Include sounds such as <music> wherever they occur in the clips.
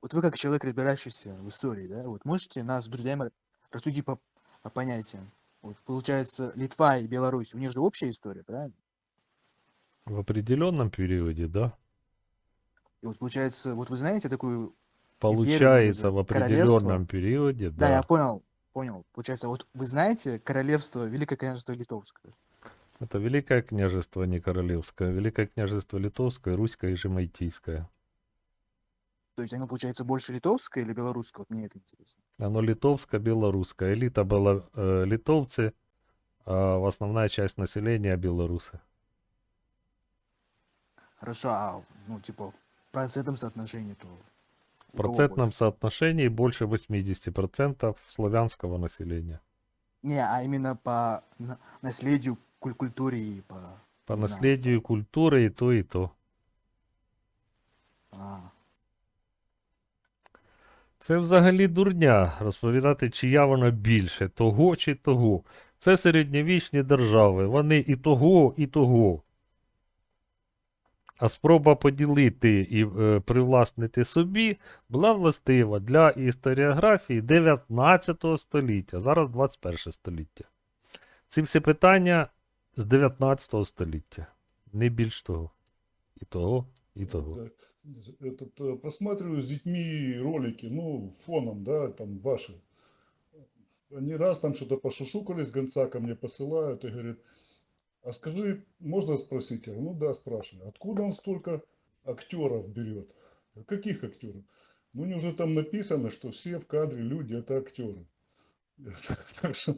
Вот вы как человек, разбирающийся в истории, да, вот можете нас с друзьями рассудить по, по понятиям? Вот получается, Литва и Беларусь, у них же общая история, правильно? В определенном периоде, да. И вот получается, вот вы знаете такую, Получается, в определенном периоде, да, да. я понял, понял. Получается, вот вы знаете королевство, Великое княжество Литовское? Это Великое княжество, не Королевское. Великое княжество Литовское, Руськое и Жемайтийское. То есть оно, получается, больше литовское или белорусское? Вот мне это интересно. Оно литовское, белорусское. Элита была э, литовцы, а основная часть населения белорусы. Хорошо, а, ну, типа, в процентном соотношении, то В процентном больше? соотношении больше 80% славянского населения. Не, а именно по на- наследию, куль- культуре и по... По не знаю, наследию культуры и то, и то. а, Це взагалі дурня розповідати, чия вона більше, того чи того. Це середньовічні держави, вони і того, і того. А спроба поділити і е, привласнити собі була властива для історіографії 19 століття, зараз 21 століття. Ці всі питання з 19 століття. Не більш того. І того, і того. Это- Этот, э, просматриваю с детьми ролики, ну, фоном, да, там ваши. Они раз там что-то пошушукались, гонца ко мне посылают и говорит, а скажи, можно спросить? Я говорю, ну да, спрашиваю. Откуда он столько актеров берет? Каких актеров? Ну, не уже там написано, что все в кадре люди это актеры. <laughs> Так что,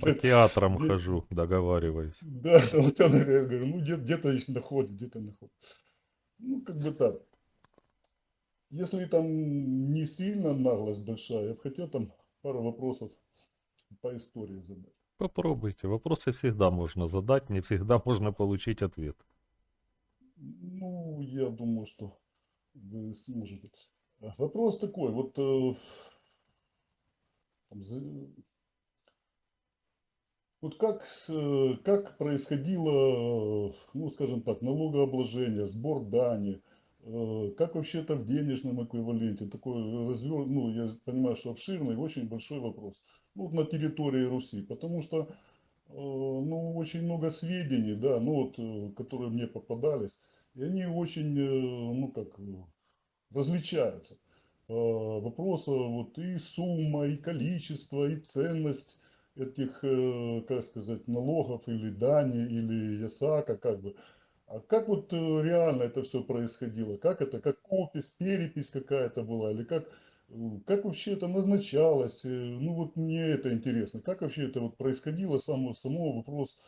По театрам хожу, договариваюсь. да, <laughs> вот я говорю, ну где- где-то их находит, где-то находит. Ну, как бы так. Если там не сильно наглость большая, я бы хотел там пару вопросов по истории задать. Попробуйте. Вопросы всегда можно задать, не всегда <laughs> можно получить ответ. Ну, я думаю, что вы сможете. Вопрос такой, вот э, там вот как, э, как происходило, э, ну, скажем так, налогообложение, сбор дани, э, как вообще это в денежном эквиваленте, такой развер, ну, я понимаю, что обширный, очень большой вопрос, ну, вот на территории Руси, потому что, ну, очень много сведений, да, ну, вот, которые мне попадались, и они очень, ну, как, различаются. Вопроса вот и сумма, и количество, и ценность этих, э, как сказать, налогов или дани, или ясака, как бы. А как вот э, реально это все происходило? Как это, как опись, перепись какая-то была, или как, э, как вообще это назначалось? Ну вот мне это интересно. Как вообще это вот происходило, само, само вопрос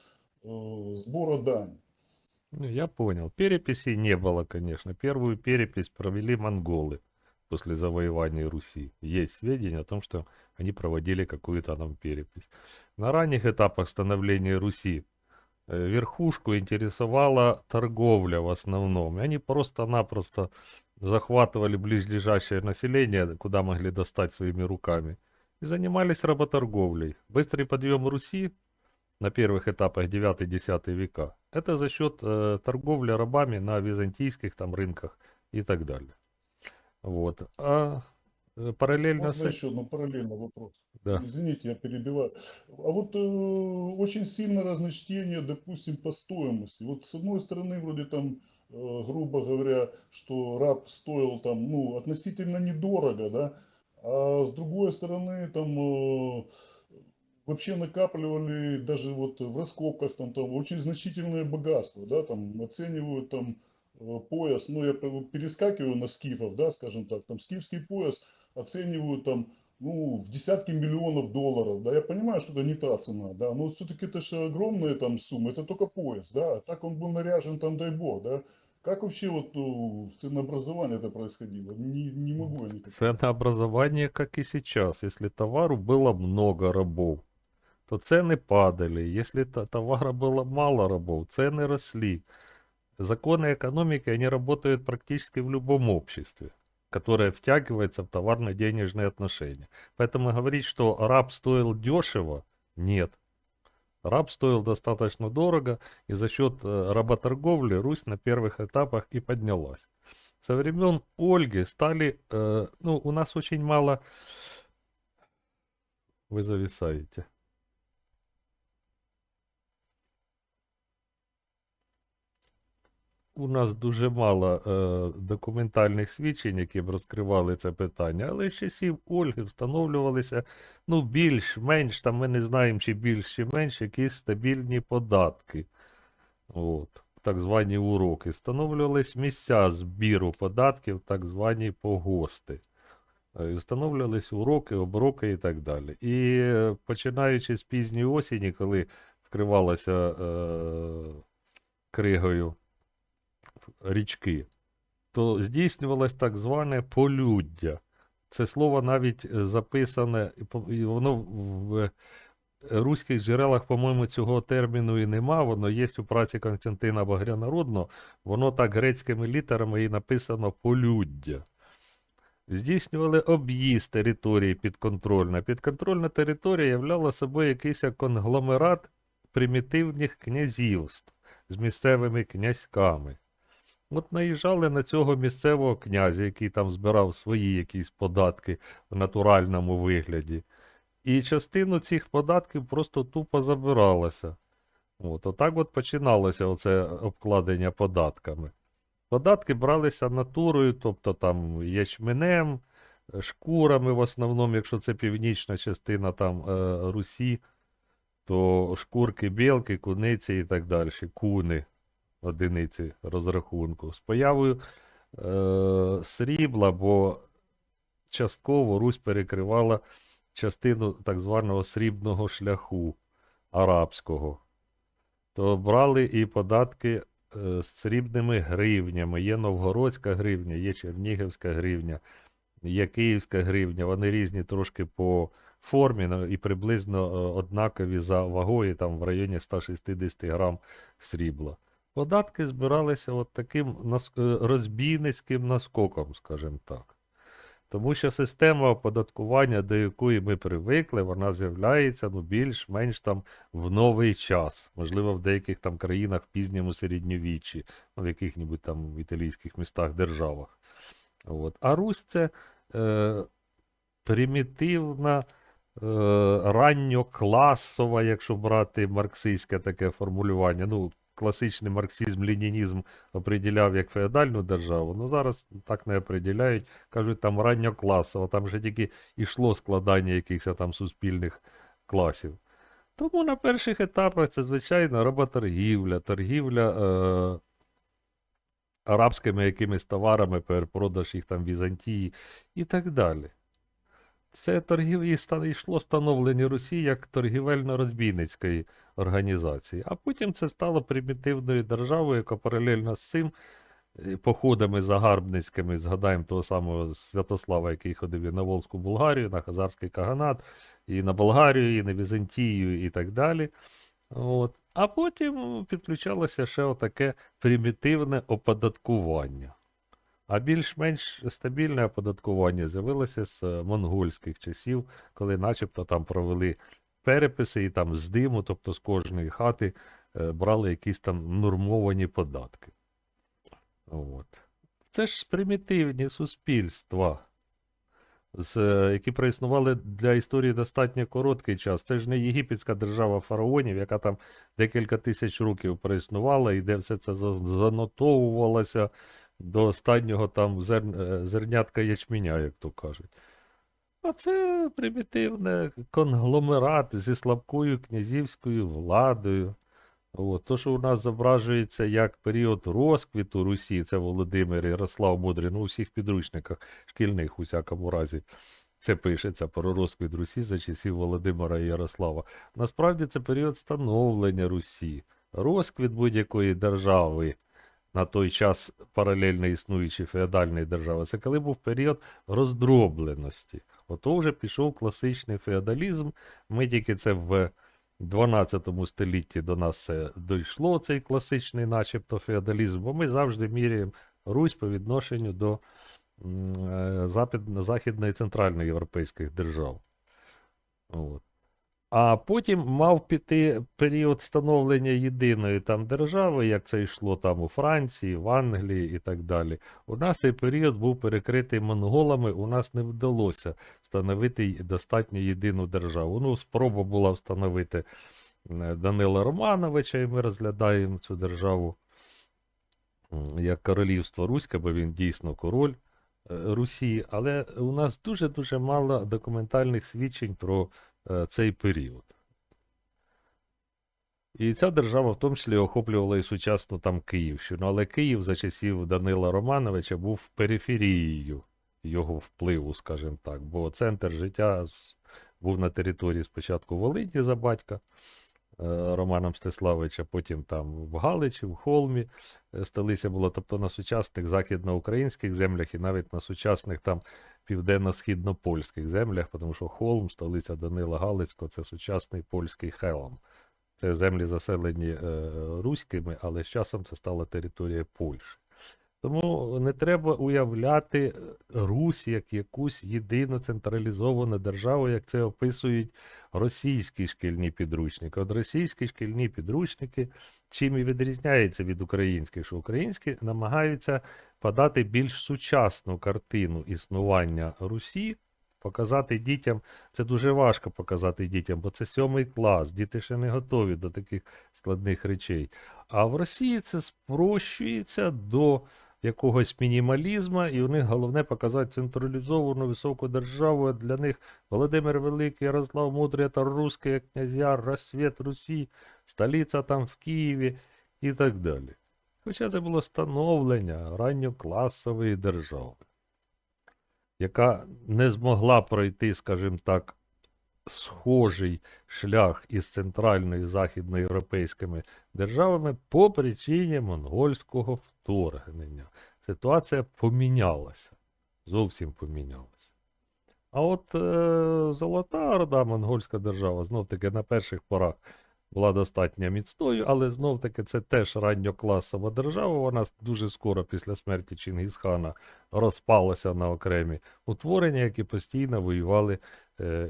э, сбора дани? Ну, я понял. Переписи не было, конечно. Первую перепись провели монголы после завоевания Руси. Есть сведения о том, что они проводили какую-то там перепись. На ранних этапах становления Руси э, верхушку интересовала торговля в основном. И они просто-напросто захватывали близлежащее население, куда могли достать своими руками, и занимались работорговлей. Быстрый подъем Руси на первых этапах 9-10 века, это за счет э, торговли рабами на византийских там рынках и так далее. Вот. А параллельно с Можно еще одно параллельный вопрос? Да. Извините, я перебиваю. А вот э, очень сильно разночтение, допустим, по стоимости. Вот с одной стороны, вроде там, э, грубо говоря, что раб стоил там, ну, относительно недорого, да, а с другой стороны, там, э, вообще накапливали даже вот в раскопках там, там очень значительное богатство, да, там оценивают там э, пояс, ну, я перескакиваю на скифов, да, скажем так, там скифский пояс оценивают там, ну, в десятки миллионов долларов, да, я понимаю, что это не та цена, да, но все-таки это же огромная там сумма, это только пояс, да, а так он был наряжен там, дай бог, да, как вообще вот ну, ценообразование это происходило, не, не могу я никак. Ценообразование, как и сейчас. Если товару было много рабов, то цены падали. Если то- товара было мало рабов, цены росли. Законы экономики, они работают практически в любом обществе, которое втягивается в товарно-денежные отношения. Поэтому говорить, что раб стоил дешево, нет. Раб стоил достаточно дорого, и за счет э, работорговли Русь на первых этапах и поднялась. Со времен Ольги стали, э, ну, у нас очень мало... Вы зависаете. У нас дуже мало е, документальних свідчень, які б розкривали це питання, але з часів Ольги встановлювалися ну, більш-менш, там ми не знаємо, чи більш, чи менш, якісь стабільні податки. От, так звані уроки. Встановлювались місця збіру податків, так звані погости. Е, і Встановлювались уроки, оброки і так далі. І е, починаючи з пізньої осені, коли вкривалася е, кригою річки, то здійснювалось так зване полюддя. Це слово навіть е, записане, і воно в руських джерелах, по-моєму, цього терміну і нема. Воно є у праці Константина Багрянародного, воно так грецькими літерами і написано полюддя. Здійснювали об'їзд території підконтрольна. Підконтрольна територія являла собою якийсь конгломерат примітивних князівств з місцевими князьками. От наїжджали на цього місцевого князя, який там збирав свої якісь податки в натуральному вигляді. І частину цих податків просто тупо забиралася. От, отак от починалося оце обкладення податками. Податки бралися натурою, тобто там ячменем, шкурами в основному, якщо це північна частина там е, Русі, то шкурки білки, куниці і так далі, куни одиниці розрахунку. З появою е, срібла, бо частково Русь перекривала частину так званого срібного шляху арабського. То брали і податки е, з срібними гривнями. Є новгородська гривня, є чернігівська гривня, є київська гривня. Вони різні трошки по формі ну, і приблизно е, однакові за вагою, там в районі 160 грам срібла. Податки збиралися от таким е, розбійницьким наскоком, скажімо так. Тому що система оподаткування, до якої ми привикли, вона з'являється ну, більш-менш там в новий час. Можливо, в деяких там країнах в пізньому середньовіччі, ну, в яких-небудь там італійських містах, державах. От. А Русь це е, примітивна, е, ранньокласова, якщо брати марксистське таке формулювання. Ну, класичний марксизм-ленінізм определяв як феодальну державу. Ну зараз так не определяють. Кажуть, там ранньокласово, там вже тільки йшло складання якихось там суспільних класів. Тому на перших етапах це, звичайно, роботоргівля, торгівля е, арабськими якимись товарами, перепродаж їх там Візантії і так далі. Це торгів... і йшло становлення Русі як торгівельно-розбійницької організації. А потім це стало примітивною державою, яка паралельно з цим е, походами загарбницькими, згадаємо того самого Святослава, який ходив і на Волзьку Булгарію, на Хазарський Каганат, і на Болгарію, і на Візантію, і так далі. От. А потім підключалося ще отаке примітивне оподаткування. А більш-менш стабільне оподаткування з'явилося з е, монгольських часів, коли начебто там провели переписи і там з диму, тобто з кожної хати е, брали якісь там нормовані податки. От. Це ж примітивні суспільства, з, е, які проіснували для історії достатньо короткий час. Це ж не єгипетська держава фараонів, яка там декілька тисяч років проіснувала, і де все це за- занотовувалося до останнього там зер... е, зернятка ячменя, як то кажуть. А це примітивне конгломерат зі слабкою князівською владою. От, то, що у нас зображується як період розквіту Русі, це Володимир Ярослав Мудрий, ну у всіх підручниках шкільних, у всякому разі, це пишеться про розквіт Русі за часів Володимира Ярослава. Насправді це період становлення Русі, розквіт будь-якої держави на той час паралельно існуючої феодальної держави. Це коли був період роздробленості. Ото вже пішов класичний феодалізм. Ми тільки це в 12 столітті до нас це дійшло, цей класичний, начебто, феодалізм, бо ми завжди міряємо Русь по відношенню до е, західної і центральної європейських держав. От. А потім мав піти період становлення єдиної там держави, як це йшло там у Франції, в Англії і так далі. У нас цей період був перекритий монголами, у нас не вдалося встановити достатньо єдину державу. Ну, спроба була встановити Данила Романовича, і ми розглядаємо цю державу як королівство Руське, бо він дійсно король е, Русі, але у нас дуже-дуже мало документальних свідчень про цей період. І ця держава в тому числі охоплювала і сучасну там Київщину. Але Київ за часів Данила Романовича був периферією його впливу, скажімо так, бо центр життя був на території спочатку Волині за батька е, Романа Мстиславича, потім там в Галичі, в Холмі е, столиця була, тобто на сучасних західноукраїнських землях і навіть на сучасних там південно-східно-польських землях, тому що Холм, столиця Данила Галицького, це сучасний польський Хелм. Це землі заселені е, руськими, але з часом це стала територія Польщі. Тому не треба уявляти е, Русь як якусь єдину централізовану державу, як це описують російські шкільні підручники. От російські шкільні підручники чим і відрізняються від українських, що українські намагаються подати більш сучасну картину існування Русі, показати дітям. Це дуже важко показати дітям, бо це сьомий клас, діти ще не готові до таких складних речей. А в Росії це спрощується до якогось мінімалізму, і у них головне показати централізовану високу державу. Для них Володимир Великий, Ярослав Мудрий, та русський князя, розсвіт Русі, столиця там в Києві і так далі. Хоча це було становлення ранньокласової держави, яка не змогла пройти, скажімо так, схожий шлях із центральною західноєвропейськими державами по причині монгольського вторгнення. Ситуація помінялася. Зовсім помінялася. А от е, Золота Орда, монгольська держава, знов таки на перших порах була достатньо міцною, але знов таки це теж ранньокласова держава. Вона дуже скоро після смерті Чингісхана розпалася на окремі утворення, які постійно воювали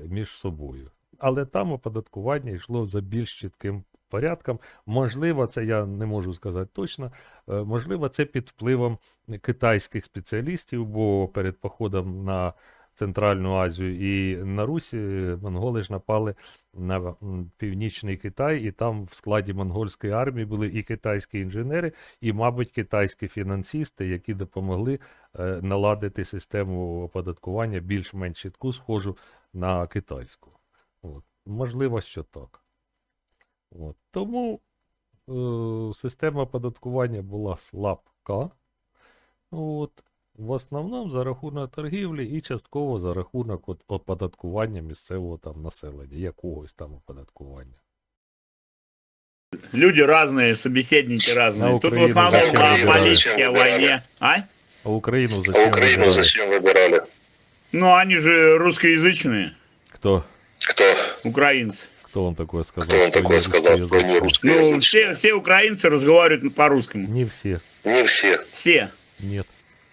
між собою. Але там оподаткування йшло за більш чітким порядком. Можливо, це я не можу сказати точно. е, Можливо, це під впливом китайських спеціалістів, бо перед походом на Центральну Азію і на Русі монголи ж напали на північний Китай, і там в складі монгольської армії були і китайські інженери, і, мабуть, китайські фінансисти, які допомогли е, наладити систему оподаткування більш-менш чітку, схожу на китайську. От. Можливо, що так. От. Тому е, система оподаткування була слабка. От. В основному за рахунок торгівлі і частково за рахунок от, оподаткування місцевого там населення, якогось там оподаткування. Люди разные, собеседники разные. На Тут в Украину основном зачем о выбирали? политике, о войне. А? А Україну А зачем Украину вибирали? зачем выбирали? Ну, они же русскоязычные, Хто? Кто? украинцы. Хто вам такое сказав? Кто вам що такое є сказал про русскоязичні? нерусскоязычные? Ну, все, все украинцы разговаривают по-русскому. Не всі. Не все. Все. Нет.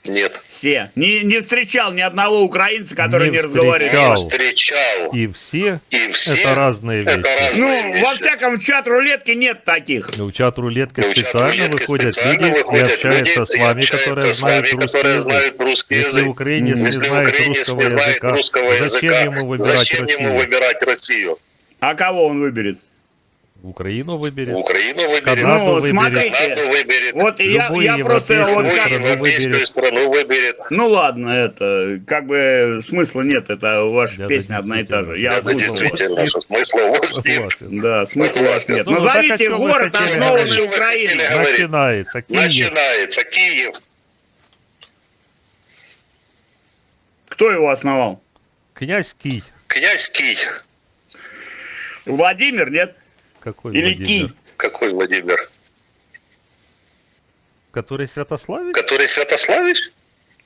Нет. Все. Не, не встречал ни одного украинца, который Не не, разговаривает. встречал. Не Встречал. И все И все. это разные это вещи. разные Ну, вещи. во всяком чат-рулетке нет таких. Ну, в чат рулетки Ну, в чат специально рулетки выходят специально люди и выходят общаются люди с и вами, общаются которые с знают вами, русский которые язык. знают русский Если язык. не Если знает украинец русского не знает языка, русского зачем языка, ему выбирать зачем ему выбирать Россию? А кого он выберет? Украину выберет. Украину выберет. Канаду Ну, выберет. смотрите. Канаду выберет. Вот и я, Любую я просто вот как... выберет. страну выберет. Ну ладно, это как бы смысла нет, это ваша да, песня одна и та же. Я. Это действительно, что смысла у вас нет. Да, смысла у вас нет. Ну, так а Назовите вы город, основанный Украиной. Начинается. Киев. Начинается Киев. Кто его основал? Князь Кий. Князь Кий. Владимир, нет? Какой Или Владимир? Кий? Какой Владимир? Который Святославич? Который Святославич?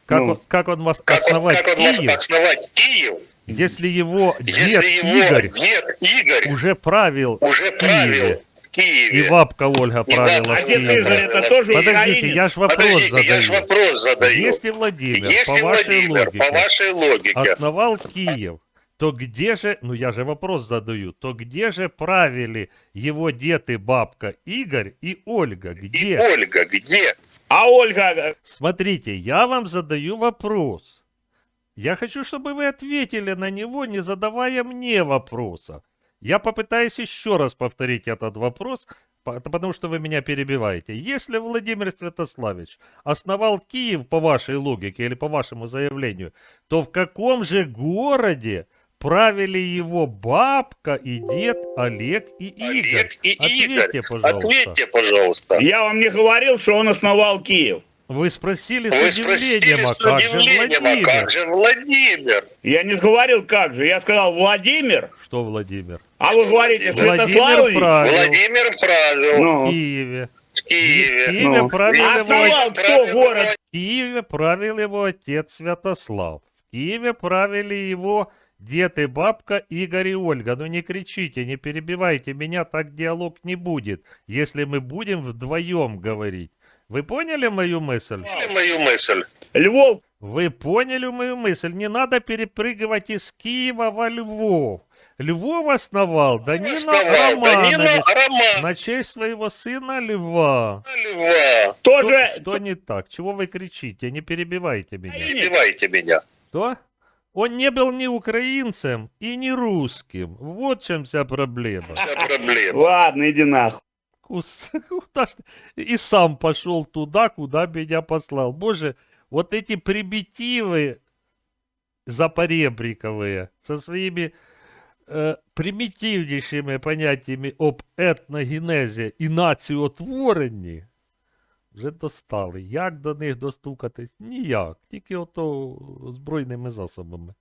Как, Ну. он, как он вас Как, он- основать как он может Киев, основать Киев, если его дед если его Игорь дед Игорь уже правил уже в правил Киеве, в Киеве? и бабка Ольга И правила А в дед Киеве. Игорь это тоже Подождите, я ж вопрос Подождите, я же задаю. вопрос задаю. Если Владимир, Если по вашей Владимир, логике, по вашей логике, основал Киев, то где же, ну я же вопрос задаю, то где же правили его дед и бабка Игорь и Ольга? И Где? Ольга где? А Ольга, Смотрите, я вам задаю вопрос. Я хочу, чтобы вы ответили на него, не задавая мне вопросов. Я попытаюсь еще раз повторить этот вопрос, по- потому что вы меня перебиваете. Если Владимир Святославич основал Киев по вашей логике или по вашему заявлению, то в каком же городе правили его бабка и дед Олег и Игорь? Олег и Игорь. Ответьте, пожалуйста. Ответьте, пожалуйста. я вам не говорил, что он основал Киев. Вы спросили Вы с спросили удивлением, а с как же удивлением, а Владимир? как же Владимир? Я не говорил как же, я сказал Владимир, Что Владимир? а вы говорите Владимир Святославович. правил Владимир правил в Ну, Киеве. в В Киеве. Киеве Ну. правил А его кто город? В Киеве правил его отец Святослав. В Киеве правили его дед и бабка Игорь и Ольга. Ну не кричите, не перебивайте меня, так диалог не будет, если мы будем вдвоем говорить. Вы поняли мою мысль? Поняли мою мысль? Львов, Вы поняли мою мысль? Не надо перепрыгивать из Киева во Львов. Львов основал Данила Основал Данила Романович Роман. на честь своего сына Льва. Льва. тоже Что не так? Чего вы кричите? Не перебивайте меня. Не перебивайте меня. Что? Он не был ни украинцем и не русским. Вот в чем вся проблема. Вся проблема. Ладно, иди нахуй. Кус- <laughs> куда ж ты? И сам пошел туда, куда меня послал. Боже, вот эти примитивы запоребриковые со своими э, примітивнішими понятиями об етногенезі і націотворенні вже достали. Як до них достукатись? Ніяк. Тільки ото збройними засобами.